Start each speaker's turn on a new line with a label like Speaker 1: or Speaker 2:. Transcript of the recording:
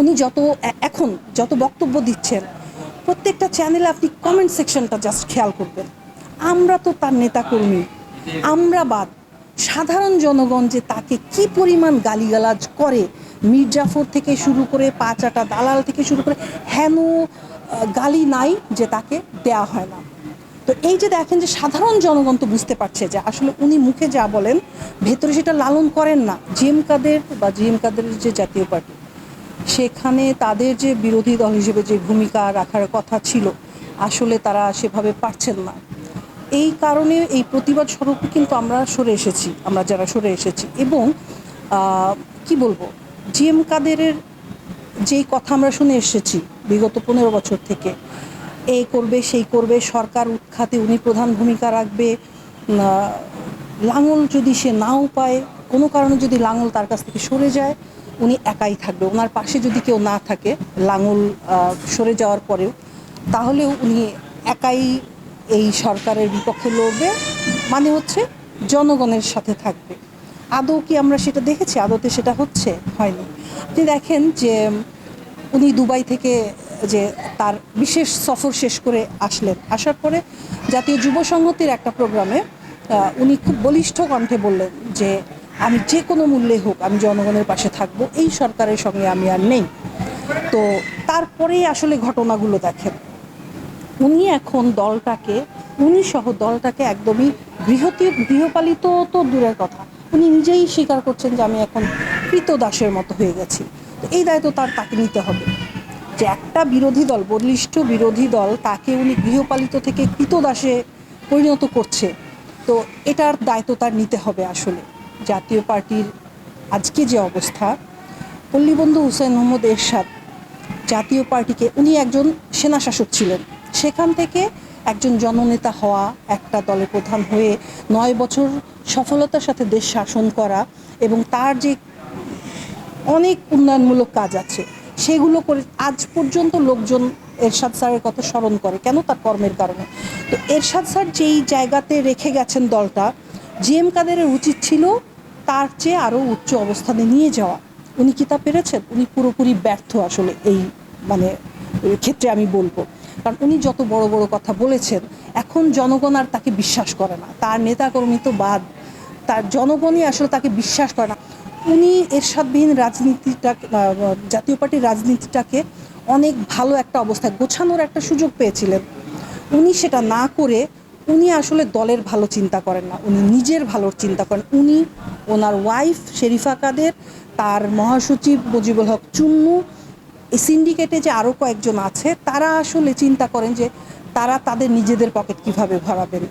Speaker 1: উনি যত এখন যত বক্তব্য দিচ্ছেন, প্রত্যেকটা চ্যানেলে আপনি কমেন্ট সেকশনটা জাস্ট খেয়াল করবেন। আমরা তো তার নেতাকর্মী। আমরা বাদ। সাধারণ জনগণ যে তাকে কি পরিমাণ গালিগালাজ করে, মির্জাফর থেকে শুরু করে পাঁচাটা দালাল থেকে শুরু করে, হেন গালি নাই যে তাকে দেয়া হয় না। তো এই যে দেখেন যে সাধারণ জনগণ তো বুঝতে পারছে যে আসলে উনি মুখে যা বলেন, ভেতরে সেটা লালন করেন না। জিএম কাদের বা জিএম কাদের যে জাতীয় পার্টি, সেখানে তাদের যে বিরোধী দল হিসেবে যে ভূমিকা রাখার কথা ছিল, আসলে তারা সেভাবে পারছেন না। এই কারণে এই প্রতিবাদ স্বরূপ কিন্তু আমরা সরে এসেছি, আমরা যারা সরে এসেছি। এবং কি বলব, জিএম কাদেরের যেই কথা আমরা শুনে এসেছি বিগত পনেরো বছর থেকে এই করবে, সেই করবে, সরকার উৎখাতে উনি প্রধান ভূমিকা রাখবে। লাঙল যদি সে নাও পায়, কোনো কারণে যদি লাঙল তার কাছ থেকে সরে যায়, উনি একাই থাকবে। ওনার পাশে যদি কেউ না থাকে, লাঙল সরে যাওয়ার পরেও তাহলেও উনি একাই এই সরকারের বিপক্ষে লড়বে। মানে হচ্ছে জনগণের সাথে থাকবে। আদৌ কি আমরা সেটা দেখেছি? আদৌতে সেটা হচ্ছে? হয়নি। আপনি দেখেন যে উনি দুবাই থেকে যে তার বিশেষ সফর শেষ করে আসলেন। আসার পরে জাতীয় যুব সংহতির একটা প্রোগ্রামে উনি খুব বলিষ্ঠ কণ্ঠে বললেন যে, আমি যে কোনো মূল্যে হোক আমি জনগণের পাশে থাকব, এই সরকারের সঙ্গে আমি আর নেই। তো তারপরেই আসলে ঘটনাগুলো দেখেন। উনি এখন দলটাকে, উনি সহ দলটাকে একদমই গৃহতী, গৃহপালিত তো দূরের কথা। উনি নিজেই স্বীকার করছেন যে, আমি এখন কৃতদাসের মতো হয়ে গেছি। তো এই দায়িত্ব তার, তাকে নিতে হবে। যে একটা বিরোধী দল বলিষ্ঠ বিরোধী দল, তাকে উনি গৃহপালিত থেকে কৃতদাসে পরিণত করছে। তো এটার দায়িত্ব তার নিতে হবে আসলে। জাতীয় পার্টির আজকে যে অবস্থা, পল্লীবন্ধু হুসেন মোহাম্মদ এরশাদ জাতীয় পার্টিকে উনি একজন সেনা শাসক ছিলেন। সেখান থেকে একজন জননেতা হওয়া একটা দলের প্রধান হয়ে নয় বছর সফলতার সাথে দেশ শাসন করা এবং তার যে অনেক উন্নয়নমূলক কাজ আছে সেগুলো করে আজ পর্যন্ত লোকজন এরশাদ স্যারের কথা স্মরণ করে। কেন? তার কর্মের কারণে। তো এরশাদ স্যার যেই জায়গাতে রেখে গেছেন দলটা জি এম কাদেরের উচিত ছিল তার চেয়ে আরও উচ্চ অবস্থানে নিয়ে যাওয়া। উনি কি তা পেরেছেন? উনি পুরোপুরি ব্যর্থ আসলে এই মানে ক্ষেত্রে আমি বলব। কারণ উনি যত বড় বড় কথা বলেছেন, এখন জনগণ আর তাকে বিশ্বাস করে না। তার নেতাকর্মী তো বাদ। তার জনগণই আসলে তাকে বিশ্বাস করে না। উনি এরশাদবিহীন রাজনীতিটা জাতীয় পার্টির রাজনীতিটাকে অনেক ভালো একটা অবস্থায় গোছানোর একটা সুযোগ পেয়েছিলেন। উনি সেটা না করে উনি আসলে দলের ভালো চিন্তা করেন না, উনি নিজের ভালোর চিন্তা করেন। উনি ওনার ওয়াইফ শেরিফা কাদের, তার মহাসচিব মুজিবুল হক চুন্নু, এই সিন্ডিকেটে যে আরও কয়েকজন আছে, তারা আসলে চিন্তা করেন যে তারা তাদের নিজেদের পকেট কীভাবে ভরাবেন।